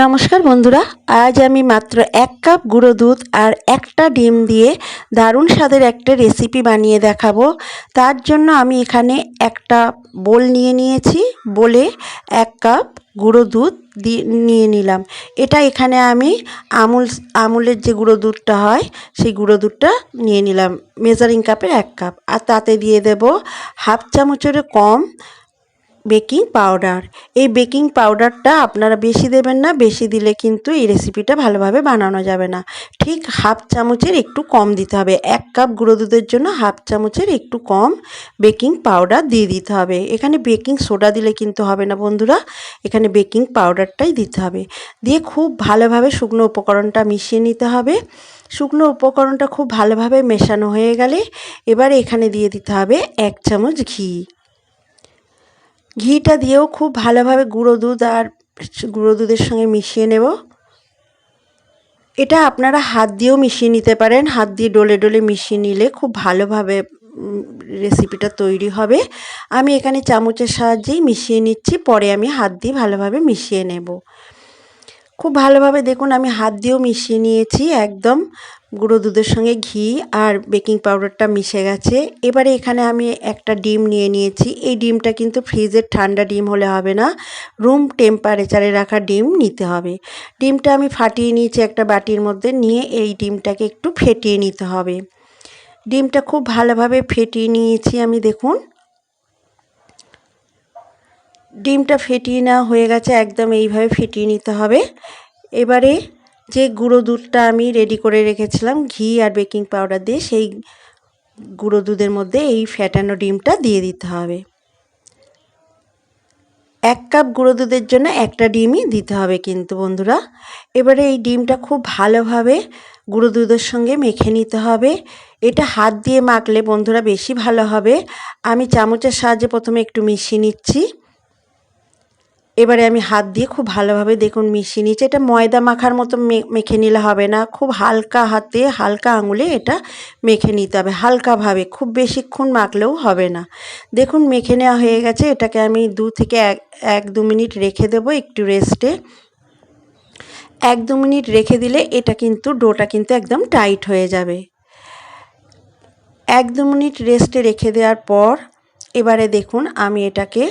নমস্কার বন্ধুরা, আজ আমি মাত্র এক কাপ গুঁড়ো দুধ আর একটা ডিম দিয়ে দারুণ স্বাদের একটা রেসিপি বানিয়ে দেখাবো। তার জন্য আমি এখানে একটা বোল নিয়ে নিয়েছি। বলে এক কাপ গুঁড়ো দুধ নিয়ে নিলাম। এটা এখানে আমি আমুল, আমুলের যে গুঁড়ো দুধটা হয়, সেই গুঁড়ো দুধটা নিয়ে নিলাম। মেজারিং কাপের এক কাপ। আর তাতে দিয়ে দেব হাফ চামচের কম বেকিং পাউডার। এই বেকিং পাউডারটা আপনারা বেশি দেবেন না, বেশি দিলে কিন্তু এই রেসিপিটা ভালোভাবে বানানো যাবে না। ঠিক হাফ চামচের একটু কম দিতে হবে। এক কাপ গুঁড়ো দুধের জন্য হাফ চামচের একটু কম বেকিং পাউডার দিয়ে দিতে হবে। এখানে বেকিং সোডা দিলে কিন্তু হবে না বন্ধুরা, এখানে বেকিং পাউডারটাই দিতে হবে। দিয়ে খুব ভালোভাবে শুকনো উপকরণটা মিশিয়ে নিতে হবে। শুকনো উপকরণটা খুব ভালোভাবে মেশানো হয়ে গেলে এবার এখানে দিয়ে দিতে হবে এক চামচ ঘি। ঘিটা দিয়েও খুব ভালোভাবে গুঁড়ো দুধ আর গুঁড়ো দুধের সঙ্গে মিশিয়ে নেব। এটা আপনারা হাত দিয়েও মিশিয়ে নিতে পারেন। হাত দিয়ে ডলে ডলে মিশিয়ে নিলে খুব ভালোভাবে রেসিপিটা তৈরি হবে। আমি এখানে চামচের সাহায্যেই মিশিয়ে নিচ্ছি। পরে আমি হাত দিয়ে ভালোভাবে মিশিয়ে নেব। খুব ভালোভাবে দেখুন, আমি হাত দিয়েও মিশিয়ে নিয়েছি একদম। গুঁড়ো দুধের সঙ্গে ঘি আর বেকিং পাউডারটা মিশে গেছে। এবারে এখানে আমি একটা ডিম নিয়ে নিয়েছি। এই ডিমটা কিন্তু ফ্রিজের ঠান্ডা ডিম হলে হবে না, রুম টেম্পারেচারে রাখা ডিম নিতে হবে। ডিমটা আমি ফাটিয়ে নিয়েছি একটা বাটির মধ্যে, নিয়ে এই ডিমটাকে একটু ফেটিয়ে নিতে হবে। ডিমটা খুব ভালোভাবে ফেটিয়ে নিয়েছি আমি, দেখুন। ডিমটা ফেটিয়ে নেওয়া হয়ে গেছে, একদম এইভাবে ফেটিয়ে নিতে হবে। এবারে যে গুঁড়ো দুধটা আমি রেডি করে রেখেছিলাম, ঘি আর বেকিং পাউডার দিয়ে, সেই গুঁড়ো দুধের মধ্যে এই ফ্যাটানো ডিমটা দিয়ে দিতে হবে। এক কাপ গুঁড়ো দুধের জন্য একটা ডিমই দিতে হবে কিন্তু বন্ধুরা। এবারে এই ডিমটা খুব ভালোভাবে গুঁড়ো দুধের সঙ্গে মেখে নিতে হবে। এটা হাত দিয়ে মাখলে বন্ধুরা বেশি ভালো হবে। আমি চামচের সাহায্যে প্রথমে একটু মিশিয়ে নিচ্ছি। এবারে আমি হাত দিয়ে খুব ভালোভাবে দেখুন মিশিয়ে নিচ্ছি এটা ময়দা মাখার মতো মেখে নিলে হবে না। খুব হালকা হাতে, হালকা আঙুলে এটা মেখে নিতে হবে। হালকাভাবে, খুব বেশিক্ষণ মাখলেও হবে না। দেখুন মেখে নেওয়া হয়ে গেছে। এটাকে আমি দু থেকে এক এক দু মিনিট রেখে দেবো একটু রেস্টে। এক দু মিনিট রেখে দিলে এটা কিন্তু, ডোটা কিন্তু একদম টাইট হয়ে যাবে। এক দু মিনিট রেস্টে রেখে দেওয়ার পর, এবারে দেখুন আমি এটাকে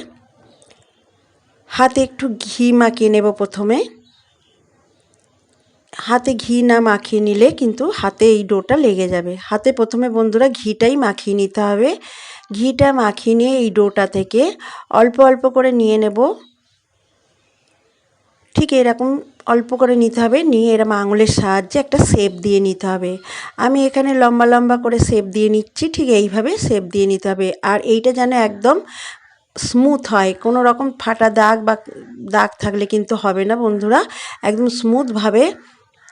হাতে একটু ঘি মাখিয়ে নেব প্রথমে। হাতে ঘি না মাখিয়ে নিলে কিন্তু হাতে এই ডোটা লেগে যাবে। হাতে প্রথমে বন্ধুরা ঘিটাই মাখিয়ে নিতে হবে। ঘিটা মাখিয়ে নিয়ে এই ডোটা থেকে অল্প অল্প করে নিয়ে নেব। ঠিক এরকম অল্প করে নিতে হবে। নিয়ে এরম আঙুলের সাহায্যে একটা শেপ দিয়ে নিতে হবে। আমি এখানে লম্বা লম্বা করে শেপ দিয়ে নিচ্ছি। ঠিক এইভাবে শেপ দিয়ে নিতে হবে। আর এইটা যেন একদম স্মুথ হয়। কোনো রকম ফাটা দাগ বা দাগ থাকলে কিন্তু হবে না বন্ধুরা। একদম স্মুথভাবে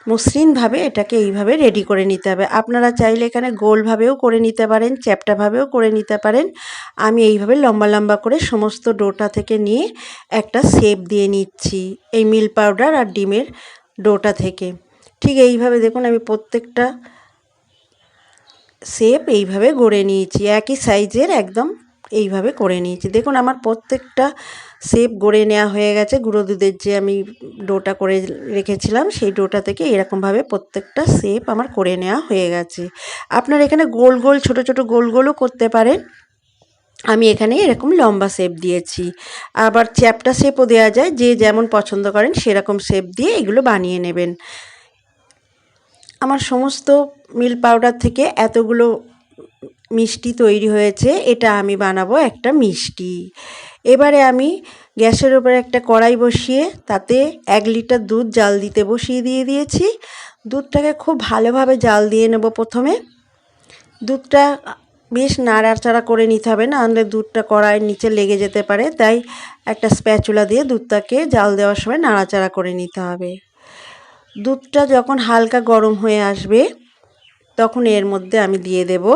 মসৃণভাবে এটাকে এইভাবে রেডি করে নিতে হবে। আপনারা চাইলে এখানে গোলভাবেও করে নিতে পারেন চ্যাপটাভাবেও করে নিতে পারেন। আমি এইভাবে লম্বা লম্বা করে সমস্ত ডোটা থেকে নিয়ে একটা শেপ দিয়ে নিচ্ছি, এই মিল পাউডার আর ডিমের ডোটা থেকে। ঠিক এইভাবে দেখুন আমি প্রত্যেকটা শেপ এইভাবে গড়ে নিয়েছি। একই সাইজের একদম এইভাবে করে নিয়েছি। দেখুন, আমার প্রত্যেকটা শেপ গড়ে নেওয়া হয়ে গেছে। গুঁড়ো দুধের যে আমি ডোটা করে রেখেছিলাম, সেই ডোটা থেকে এরকমভাবে প্রত্যেকটা শেপ আমার করে নেওয়া হয়ে গেছে। আপনার এখানে গোল গোল, ছোট ছোট গোল গোলও করতে পারেন। আমি এখানে এরকম লম্বা শেপ দিয়েছি। আবার চ্যাপটা শেপও দেওয়া যায়, যে যেমন পছন্দ করেন সেরকম শেপ দিয়ে এগুলো বানিয়ে নেবেন। আমার সমস্ত মিল পাউডার থেকে এতগুলো মিষ্টি তৈরি হয়েছে, এটা আমি বানাবো একটা মিষ্টি। এবারে আমি গ্যাসের উপরে একটা কড়াই বসিয়ে তাতে এক লিটার দুধ জাল দিতে বসিয়ে দিয়ে দিয়েছি। দুধটাকে খুব ভালোভাবে জাল দিয়ে নেব প্রথমে। দুধটা বেশ নাড়াচাড়া করে নিতে হবে না, আনলে দুধটা কড়াইয়ের নিচে লেগে যেতে পারে, তাই একটা স্প্যাচুলা দিয়ে দুধটাকে জাল দেওয়ার সময় নাড়াচাড়া করে নিতে হবে। দুধটা যখন হালকা গরম হয়ে আসবে, তখন এর মধ্যে আমি দিয়ে দেবো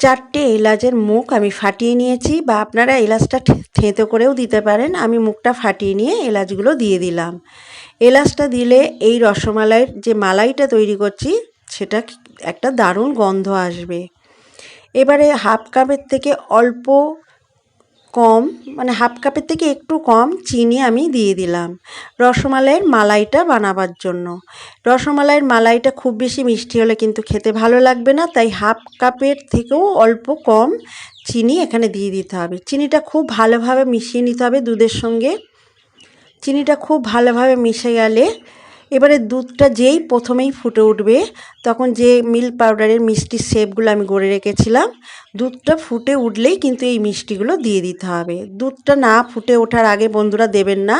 চারটে এলাচের মুখ আমি ফাটিয়ে নিয়েছি বা আপনারা এলাচটা থেঁতো করেও দিতে পারেন। আমি মুখটা ফাটিয়ে নিয়ে এলাচগুলো দিয়ে দিলাম। এলাচটা দিলে এই রসমালাইয়ের যে মালাইটা তৈরি করছি, সেটা একটা দারুণ গন্ধ আসবে। এবারে হাফ কাপের থেকে অল্প কম মানে হাফ কাপের থেকে একটু কম চিনি আমি দিয়ে দিলাম। রসমালাইয়ের মালাইটা বানাবার জন্য। রসমালাইয়ের মালাইটা খুব বেশি মিষ্টি হলে কিন্তু খেতে ভালো লাগবে না, তাই হাফ কাপের থেকেও অল্প কম চিনি এখানে দিয়ে দিতে হবে। চিনিটা খুব ভালোভাবে মিশিয়ে নিতে হবে দুধের সঙ্গে। চিনিটা খুব ভালোভাবে মিশে গেলে এবারে দুধটা যেই প্রথমেই ফুটে উঠবে, তখন যে মিল্ক পাউডারের মিষ্টির শেপগুলো আমি গড়ে রেখেছিলাম, দুধটা ফুটে উঠলেই কিন্তু এই মিষ্টিগুলো দিয়ে দিতে হবে। দুধটা না ফুটে ওঠার আগে বন্ধুরা দেবেন না,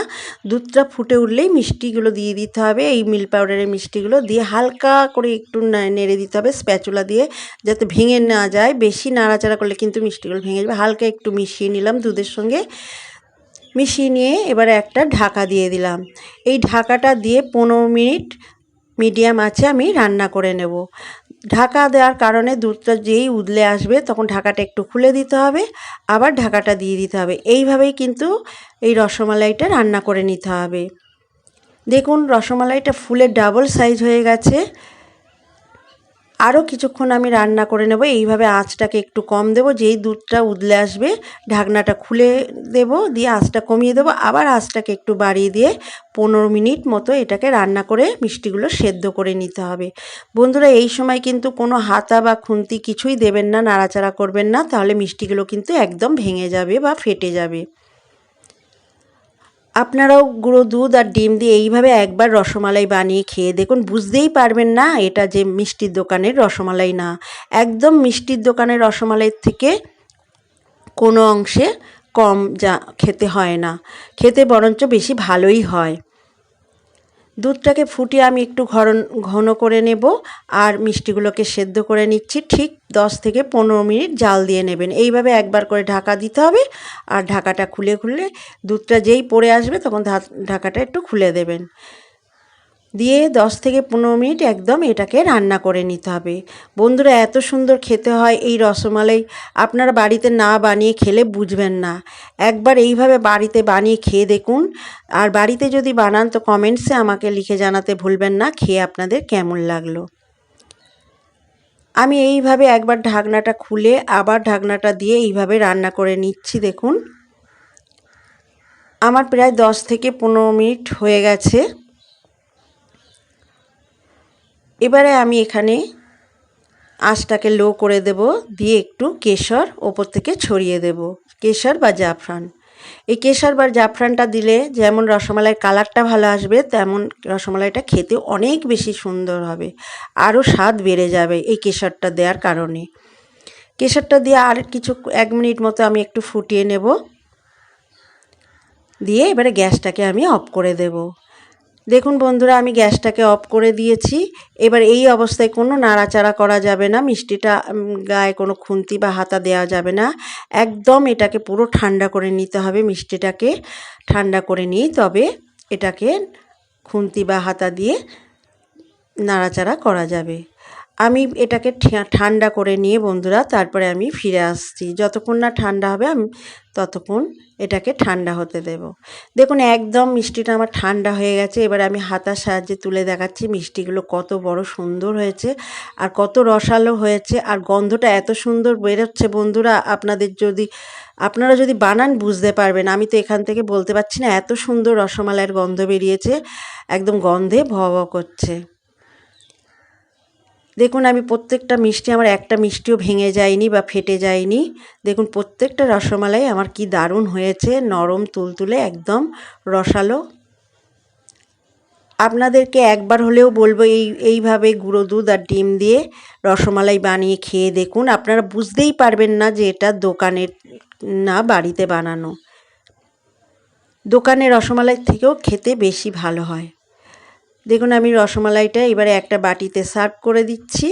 দুধটা ফুটে উঠলেই মিষ্টিগুলো দিয়ে দিতে হবে, এই মিল্ক পাউডারের মিষ্টিগুলো দিয়ে হালকা করে একটু নেড়ে দিতে হবে স্প্যাচুলা দিয়ে, যাতে ভেঙে না যায়। বেশি নাড়াচাড়া করলে কিন্তু মিষ্টিগুলো ভেঙে যাবে। হালকা একটু মিশিয়ে নিলাম দুধের সঙ্গে। মিশিয়ে নিয়ে এবারে একটা ঢাকা দিয়ে দিলাম। এই ঢাকাটা দিয়ে পনেরো মিনিট মিডিয়াম আছে আমি রান্না করে নেব। ঢাকা দেওয়ার কারণে দুধটা যেই উদলে আসবে তখন ঢাকাটা একটু খুলে দিতে হবে, আবার ঢাকাটা দিয়ে দিতে হবে। এইভাবেই কিন্তু এই রসমালাইটা রান্না করে নিতে হবে। দেখুন, রসমালাইটা ফুলের ডাবল সাইজ হয়ে গেছে। আরও কিছুক্ষণ আমি রান্না করে নেব। এইভাবে আঁচটাকে একটু কম দেব, যেই দুধটা উদলে আসবে ঢাকনাটা খুলে দেব, দিয়ে আঁচটা কমিয়ে দেবো। আবার আঁচটাকে একটু বাড়িয়ে দিয়ে পনেরো মিনিট মতো এটাকে রান্না করে মিষ্টিগুলো সেদ্ধ করে নিতে হবে। বন্ধুরা, এই সময় কিন্তু কোনো হাতা বা খুন্তি কিছুই দেবেন না, নাড়াচাড়া করবেন না, তাহলে মিষ্টিগুলো কিন্তু একদম ভেঙে যাবে বা ফেটে যাবে। আপনারাও গুঁড়ো দুধ আর ডিম দিয়ে এইভাবে একবার রসমালাই বানিয়ে খেয়ে দেখুন, বুঝতেই পারবেন না এটা যে মিষ্টির দোকানের রসমালাই না। একদম মিষ্টির দোকানের রসমালাইয়ের থেকে কোনো অংশে কম যা খেতে হয় না। খেতে বরঞ্চ বেশি ভালোই হয়। দুধটাকে ফুটিয়ে আমি একটু ঘন ঘন করে নেব আর মিষ্টিগুলোকে সেদ্ধ করে নিচ্ছি। ঠিক দশ থেকে পনেরো মিনিট জাল দিয়ে নেবেন। এইভাবে একবার করে ঢাকা দিতে হবে আর ঢাকাটা খুলে খুলে দুধটা যেই পড়ে আসবে তখন ঢাকাটা একটু খুলে দেবেন। দিয়ে দশ থেকে পনেরো মিনিট একদম এটাকে রান্না করে নিতে হবে। বন্ধুরা, এত সুন্দর খেতে হয় এই রসমালাই। আপনারা বাড়িতে না বানিয়ে খেলে বুঝবেন না। একবার এইভাবে বাড়িতে বানিয়ে খেয়ে দেখুন। আর বাড়িতে যদি বানান তো কমেন্টসে আমাকে লিখে জানাতে ভুলবেন না, খেয়ে আপনাদের কেমন লাগল। আমি এইভাবে একবার ঢাকনাটা খুলে আবার ঢাকনাটা দিয়ে এইভাবে রান্না করে নিচ্ছি, দেখুন। আমার প্রায় দশ থেকে পনেরো মিনিট হয়ে গেছে। এবারে আমি এখানে আঁচটাকে লো করে দেব, দিয়ে একটু কেশর ওপর থেকে ছড়িয়ে দেব। কেশর বা জাফরান। এই কেশর বা জাফরানটা দিলে যেমন রসমালাইয়ের কালারটা ভালো আসবে, তেমন রসমালাইটা খেতে অনেক বেশি সুন্দর হবে, আরও স্বাদ বেড়ে যাবে এই কেশরটা দেওয়ার কারণে। কেশরটা দিয়ে আর কিছু, এক মিনিট মতো আমি একটু ফুটিয়ে নেব। দিয়ে এবারে গ্যাসটাকে আমি অফ করে দেবো। দেখুন বন্ধুরা, আমি গ্যাসটাকে অফ করে দিয়েছি। এবার এই অবস্থায় কোনো নাড়াচাড়া করা যাবে না, মিষ্টিটা গায়ে কোনো খুন্তি বা হাতা দেওয়া যাবে না। একদম এটাকে পুরো ঠান্ডা করে নিতে হবে, মিষ্টিটাকে ঠান্ডা করে নিয়ে। তবে এটাকে খুন্তি বা হাতা দিয়ে নাড়াচাড়া করা যাবে। আমি এটাকে ঠান্ডা করে নিয়ে বন্ধুরা তারপরে আমি ফিরে আসছি। যতক্ষণ না ঠান্ডা হবে আমি ততক্ষণ এটাকে ঠান্ডা হতে দেব। দেখুন, একদম মিষ্টিটা আমার ঠান্ডা হয়ে গেছে। এবার আমি হাতার সাহায্যে তুলে দেখাচ্ছি মিষ্টিগুলো কত বড় সুন্দর হয়েছে আর কত রসালো হয়েছে আর গন্ধটা এত সুন্দর বেরোচ্ছে। বন্ধুরা, আপনাদের যদি, আপনারা যদি বানান বুঝতে পারবেন। আমি তো এখান থেকে বলতে পারছি না, এত সুন্দর রসমালাইয়ের গন্ধ বেরিয়েছে। একদম গন্ধে ভ করছে। দেখুন, আমি প্রত্যেকটা মিষ্টি, আমার একটা মিষ্টিও ভেঙে যায়নি বা ফেটে যায়নি। দেখুন, প্রত্যেকটা রসমালাই আমার কি দারুণ হয়েছে, নরম, তুলতুলে, একদম রসালো। আপনাদেরকে একবার হলেও বলব, এই, এইভাবে গুঁড়ো দুধ আর ডিম দিয়ে রসমালাই বানিয়ে খেয়ে দেখুন। আপনারা বুঝতেই পারবেন না যে এটা দোকানের, না বাড়িতে বানানো। দোকানে রসমালাই থেকেও খেতে বেশি ভালো হয়। দেখুন, আমি রসমালাইটা এবারে একটা বাটিতে সার্ভ করে দিচ্ছি।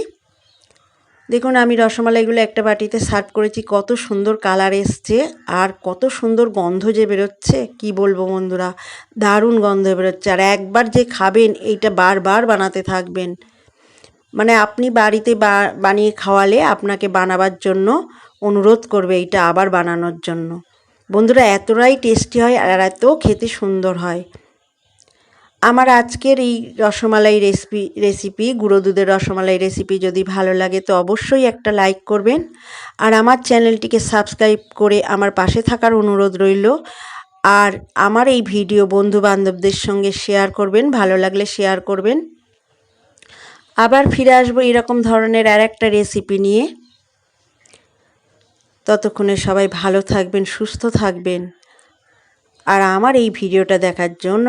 দেখুন, আমি রসমালাইগুলো একটা বাটিতে সার্ভ করেছি। কত সুন্দর কালার এসছে আর কত সুন্দর গন্ধ যে বেরোচ্ছে, কি বলব বন্ধুরা? দারুণ গন্ধ বেরোচ্ছে। আর একবার যে খাবেন, এইটা বারবার বানাতে থাকবেন। মানে আপনি বাড়িতে বানিয়ে খাওয়ালে আপনাকে বানাবার জন্য অনুরোধ করবে এইটা আবার বানানোর জন্য। বন্ধুরা, এতটাই টেস্টি হয় আর এত খেতে সুন্দর হয়। আমার আজকের এই রসমালাই রেসিপি রেসিপি গুঁড়ো দুধের রসমালাই রেসিপি যদি ভালো লাগে তো অবশ্যই একটা লাইক করবেন। আর আমার চ্যানেলটিকে সাবস্ক্রাইব করে আমার পাশে থাকার অনুরোধ রইল। আর আমার এই ভিডিও বন্ধু বান্ধবদের সঙ্গে শেয়ার করবেন, ভালো লাগলে শেয়ার করবেন। আবার ফিরে আসব এরকম ধরনের আর একটা রেসিপি নিয়ে। ততক্ষণে সবাই ভালো থাকবেন, সুস্থ থাকবেন। আর আমার এই ভিডিওটা দেখার জন্য